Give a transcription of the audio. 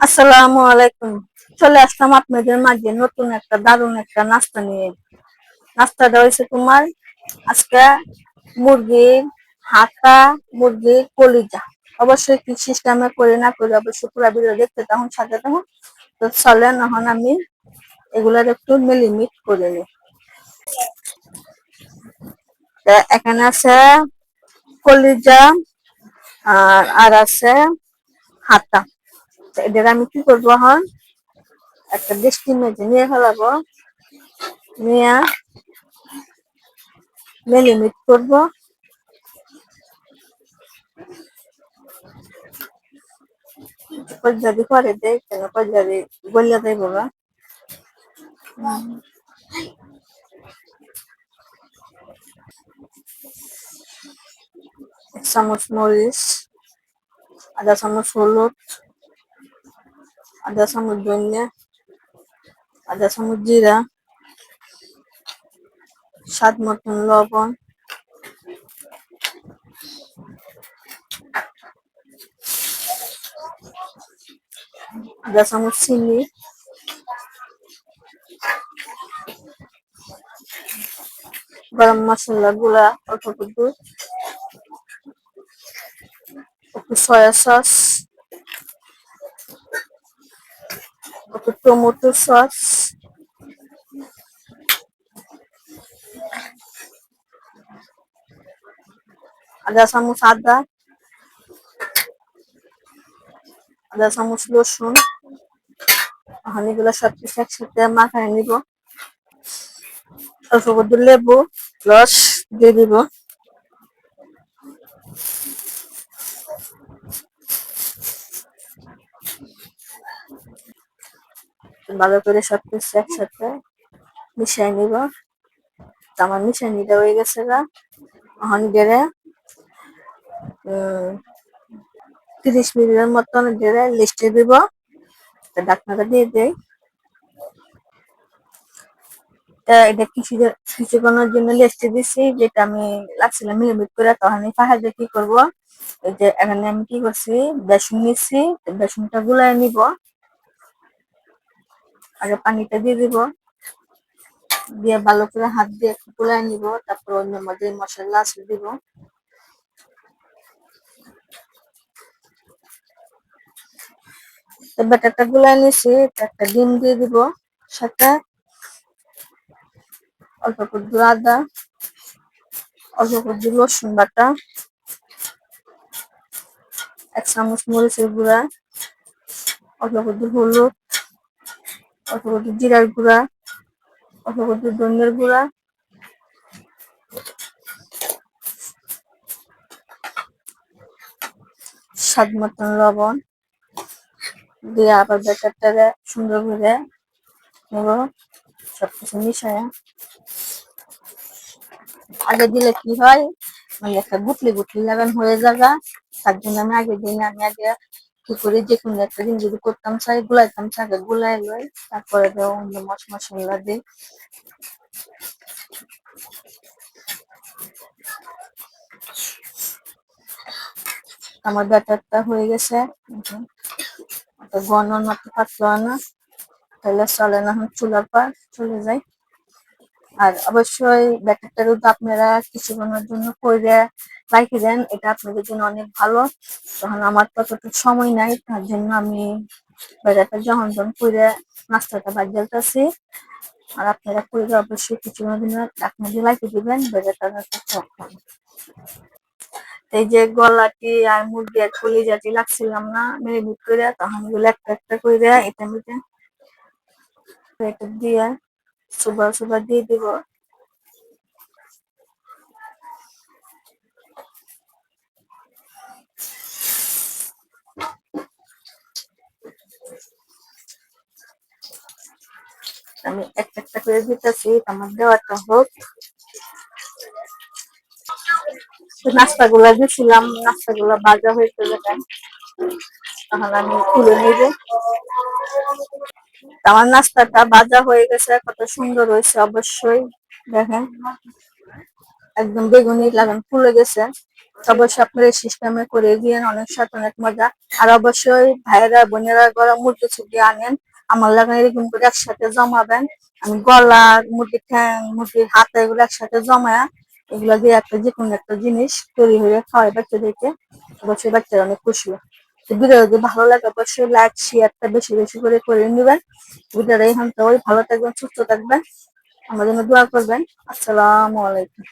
আসসালামু আলাইকুম। চলে আসলাম আপনাদের মাঝে নতুন একটা দারুণ একটা নাস্তা নিয়ে। নাস্তাটা হয়েছে তোমার আজকে মুরগির হাতা মুরগির কলিজা। অবশ্যই কি সিস্টেমে করে না করে অবশ্যই পুরো ভিডিও দেখতে তখন সাথে তখন তো চলেন এখন আমি এগুলার একটু মিলিমিট করে নিই। এখানে আছে কলিজা আর আর আছে হাতা। এদের আমি কি করব এখন? একটা বৃষ্টি মেঝে নিয়ে ফেলাবো। নিয়ে মেলিমিট করব। যদি করে দেয় কেন? যদি বললে দেয় বাবা। এক চামচ মরিচ, আধা চামচ হলুদ আধা চামচ ধনিয়া আধা চামচ জিরা স্বাদ মতন লবণ আধা চামচ চিনি গরম মশলা গুঁড়া অল্প একটু একটু সয়া সস একটু টমেটো সস আধা চামচ আদা আধা চামচ রসুন এখন এগুলো সব কিছু একসাথে মাখায় নিব অল্প লেবু রস দিয়ে দিব ভালো করে সব কিছু একসাথে মিশিয়ে নিব। আমার মিশিয়ে নিতে হয়ে গেছে গা। এখন গেলে তিরিশ মিনিটের মতন গেলে লিস্টে দিব। ডাকনাটা দিয়ে দেয় এটা কিছু কিছুক্ষণের জন্য লেস্টে দিছি, যেটা আমি লাগছিলাম মিলিমিট করে, তখন ফাহাদে কি করব? এই যে এখানে আমি কি করছি, বেসন নিচ্ছি বেসনটা গুলাই নিব। আগে পানিটা দিয়ে দিব। দিয়ে ভালো করে হাত দিয়ে গুলাই নিব, তারপর অন্য মধ্যে মশলা আছে দিব। ব্যাটারটা গুলাই নিছি একটা ডিম দিয়ে দিব সাথে। অল্প করে আদা। অল্প করে রসুন বাটা। এক চামচ মরিচের গুঁড়া। অল্প করে হলুদ। অল্প করে জিরার গুঁড়া অল্প করে ধনিয়ার গুঁড়া। স্বাদ মতন লবণ দিয়ে আবার ব্যাটারটা সুন্দর করে নেব সবকিছু মিশায়। আগে দিলে কি হয়? মানে একটা গুটলি গুটলি লাগান হয়ে যাবে। তার জন্য আমি আগে দিন আমি আগে কি করি যে কোনো একটা দিন যদি করতাম চাই গুলাইতাম আগে গুলাই লই, তারপরে অন্য মশ মশলা দিই আমার ব্যাটারটা হয়ে গেছে। গণ মতো পাতলো না। তাহলে চলে না চুলার পর চলে যায় আর অবশ্যই ব্যাটারটা যদি আপনারা কিছুক্ষণের জন্য করে রাখে দেন, এটা আপনাদের জন্য অনেক ভালো। তখন আমার তো ততটুকু সময় নাই, তার জন্য আমি ব্যাটারটা যখন যখন করে নাস্তাটা বাদ জ্বালতেছি আর আপনারা করে অবশ্যই কিছুক্ষণের জন্য আপনাদের রাখে দিবেন, ব্যাটারটা এই যে গলাটি আর মুরগি আর কলিজাটি লাগছিলাম না মেরিনেট করে তখন এগুলো একটা একটা করে দেয় এটা মিটে দিয়ে সুবার সুবার দিয়ে দিব। আমি একটা একটা করে দিতেছি আমার দেওয়াটা হোক। নাস্তা গুলা দিয়েছিলাম নাস্তা গুলা ভাজা হয়ে চলে তাহলে আমি তুলে নেব। আমার নাস্তাটা ভাজা হয়ে গেছে, কত সুন্দর হয়েছে অবশ্যই, দেখেন। একদম বেগুনি লাগান ফুলে গেছে। অবশ্যই আপনার এই সিস্টেমে করে দিয়েন, অনেক সাথে অনেক মজা। আর অবশ্যই ভাইয়েরা, বোনেরা গরম মুরগি ছুটি আনেন, আমার লাগে এরকম করে একসাথে জমাবেন। আমি গলা, মুরগির ঠ্যাং, মুরগির হাতে, এগুলো একসাথে জমায়া, এগুলো দিয়ে একটা যে কোনো একটা জিনিস তৈরি হয়ে খাওয়াই বাচ্চাদেরকে। অবশ্যই বাচ্চারা অনেক খুশি। ভিডিও যদি ভালো লাগে, অবশ্যই লাইক শেয়ারটা বেশি বেশি করে করে নেবেন। ভিডিওটা এখান থেকে ভালো থাকবেন, সুস্থ থাকবেন। আমাদের জন্য দোয়া করবেন। আসসালামু আলাইকুম।